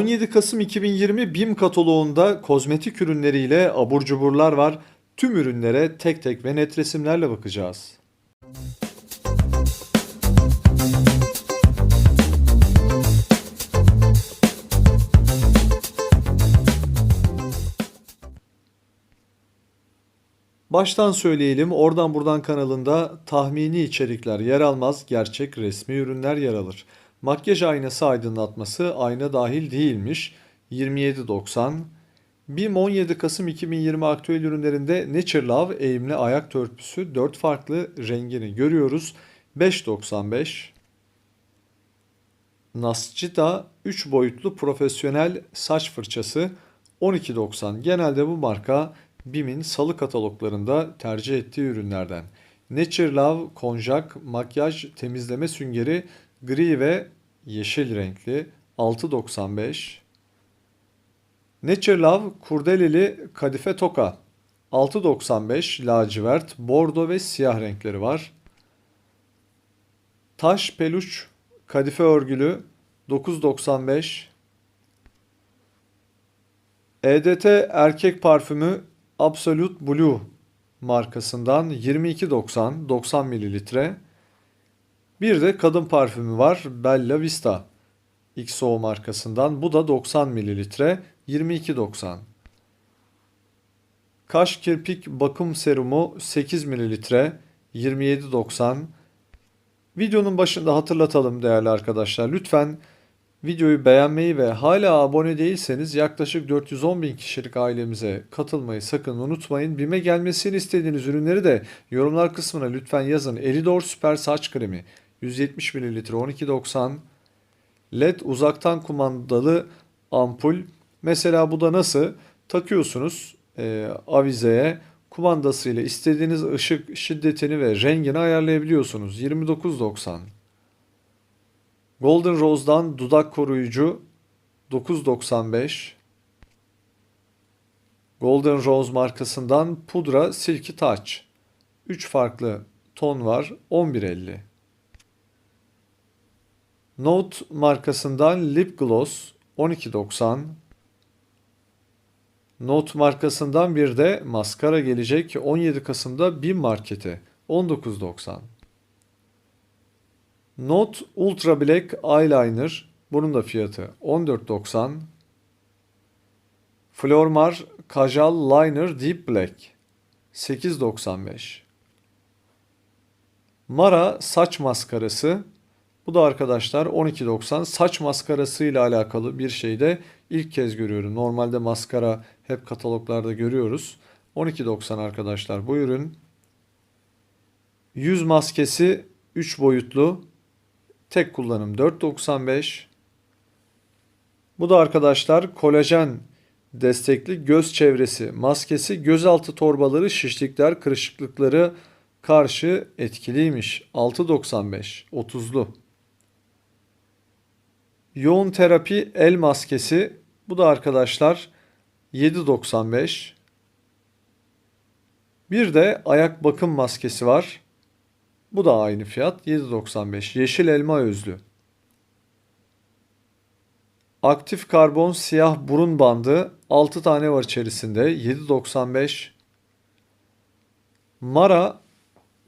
17 Kasım 2020 BİM kataloğunda kozmetik ürünleriyle abur cuburlar var. Tüm ürünlere tek tek ve net resimlerle bakacağız. Baştan söyleyelim, oradan buradan kanalında tahmini içerikler yer almaz, gerçek resmi ürünler yer alır. Makyaj aynası aydınlatması ayna dahil değilmiş. 27.90. BİM 17 Kasım 2020 aktüel ürünlerinde Nature Love eğimli ayak törpüsü 4 farklı rengini görüyoruz. 5.95. Nascita 3 boyutlu profesyonel saç fırçası 12.90. Genelde bu marka BİM'in salı kataloglarında tercih ettiği ürünlerden. Nature Love konjak makyaj temizleme süngeri gri ve yeşil renkli 6.95. Nature Love kurdeleli kadife toka 6.95 lacivert, bordo ve siyah renkleri var. Taş peluş kadife örgülü 9.95. EDT erkek parfümü Absolute Blue markasından 22.90 90 mililitre. Bir de kadın parfümü var Bella Vista XO markasından. Bu da 90 mililitre 22.90. Kaş kirpik bakım serumu 8 mililitre 27.90. Videonun başında hatırlatalım değerli arkadaşlar. Lütfen videoyu beğenmeyi ve hala abone değilseniz yaklaşık 410 bin kişilik ailemize katılmayı sakın unutmayın. BİM'e gelmesini istediğiniz ürünleri de yorumlar kısmına lütfen yazın. Elidor Süper Saç Kremi 170 ml 12.90 LED uzaktan kumandalı ampul. Mesela bu da nasıl? Takıyorsunuz e, avizeye kumandasıyla istediğiniz ışık şiddetini ve rengini ayarlayabiliyorsunuz. 29.90 Golden Rose'dan dudak koruyucu 9.95 Golden Rose markasından pudra Silky Touch 3 farklı ton var 11.50 Note markasından Lip Gloss 12.90 Note markasından bir de maskara gelecek 17 Kasım'da BİM markete 19.90 Note Ultra Black Eyeliner bunun da fiyatı 14.90 Flormar Kajal Liner Deep Black 8.95 Mara saç maskarası bu da arkadaşlar 12.90 saç maskarası ile alakalı bir şey de ilk kez görüyorum. Normalde maskara hep kataloglarda görüyoruz. 12.90 arkadaşlar bu ürün. Yüz maskesi 3 boyutlu. Tek kullanım 4.95. Bu da arkadaşlar kolajen destekli göz çevresi maskesi gözaltı torbaları şişlikler kırışıklıkları karşı etkiliymiş. 6.95 30'lu. Yoğun terapi el maskesi. Bu da arkadaşlar 7.95. Bir de ayak bakım maskesi var. Bu da aynı fiyat 7.95. Yeşil elma özlü. Aktif karbon siyah burun bandı 6 tane var içerisinde 7.95. Mara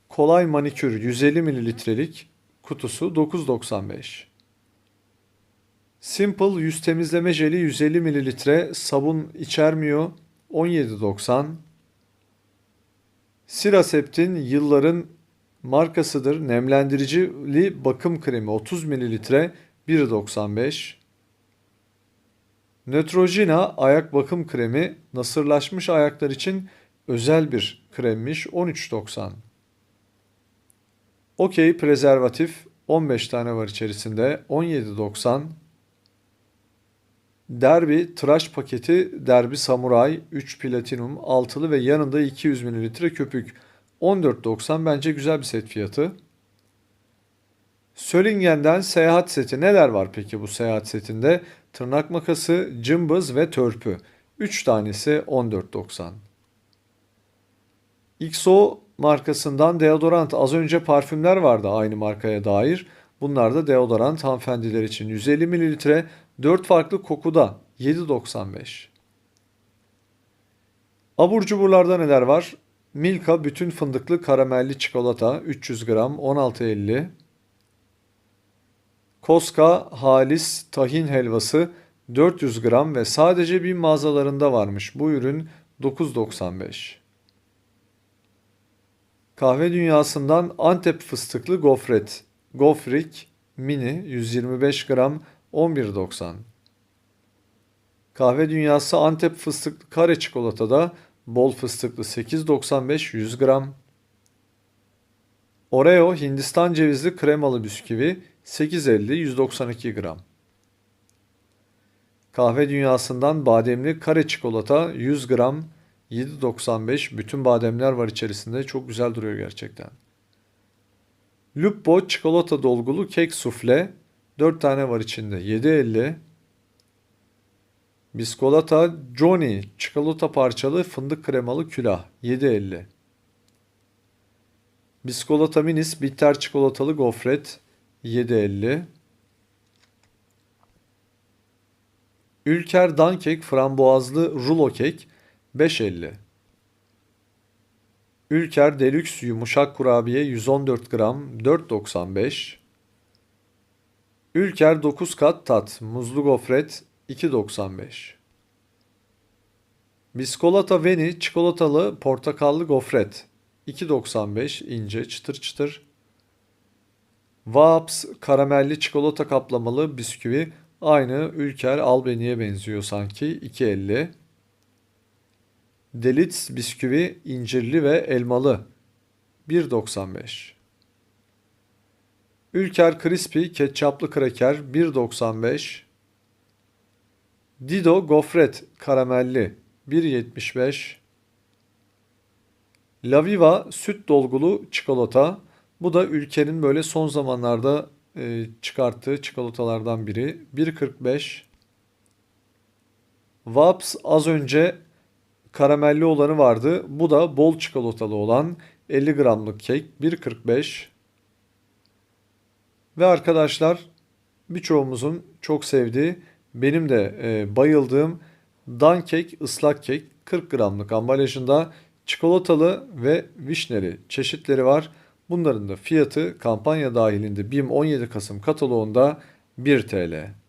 kolay manikür 150 mililitrelik kutusu 9.95. Simple yüz temizleme jeli 150 ml sabun içermiyor 17.90. Siraseptin yılların markasıdır. Nemlendiricili bakım kremi 30 ml 1.95. Neutrogena ayak bakım kremi nasırlaşmış ayaklar için özel bir kremmiş 13.90. Okey prezervatif 15 tane var içerisinde 17.90. Derby tıraş paketi Derby Samurai 3 platinum altılı ve yanında 200 ml köpük 14.90 bence güzel bir set fiyatı. Sölingen'den seyahat seti neler var peki bu seyahat setinde? Tırnak makası, cımbız ve törpü. 3 tanesi 14.90. XO markasından deodorant az önce parfümler vardı aynı markaya dair. Bunlar da deodorant hanımefendiler için 150 ml 4 farklı kokuda 7.95. Abur cuburlarda neler var? Milka bütün fındıklı karamelli çikolata 300 gram 16.50. Koska Halis tahin helvası 400 gram ve sadece bir mağazalarında varmış. Bu ürün 9.95. Kahve dünyasından Antep fıstıklı gofret. Gofrik mini 125 gram 11.90. Kahve dünyası Antep fıstıklı kare çikolatada bol fıstıklı 8.95 100 gram. Oreo Hindistan cevizli kremalı bisküvi 8.50 192 gram. Kahve dünyasından bademli kare çikolata 100 gram 7.95 bütün bademler var içerisinde çok güzel duruyor gerçekten. Lupo çikolata dolgulu kek sufle 4 tane var içinde. 7.50 Biskolata Johnny çikolata parçalı fındık kremalı külah. 7.50 Biskolata Minis bitter çikolatalı gofret. 7.50 Ülker Dankek frambuazlı rulo kek. 5.50 Ülker Deluxe yumuşak kurabiye 114 gram 4.95 Ülker 9 kat tat muzlu gofret 2.95 Biskolata Veni çikolatalı portakallı gofret 2.95 ince çıtır çıtır. Vaps karamelli çikolata kaplamalı bisküvi aynı Ülker Albany'ye benziyor sanki 2.50 Delits bisküvi incirli ve elmalı 1.95 Ülker Crispy ketçaplı kraker 1.95 Dido gofret karamelli 1.75 Laviva süt dolgulu çikolata. Bu da ülkenin böyle son zamanlarda e, çıkarttığı çikolatalardan biri. 1.45 Vaps az önce karamelli olanı vardı. Bu da bol çikolatalı olan 50 gramlık kek 1.45 ve arkadaşlar birçoğumuzun çok sevdiği benim de e, bayıldığım dan kek ıslak kek 40 gramlık ambalajında çikolatalı ve vişneli çeşitleri var. Bunların da fiyatı kampanya dahilinde BİM 17 Kasım kataloğunda 1 TL.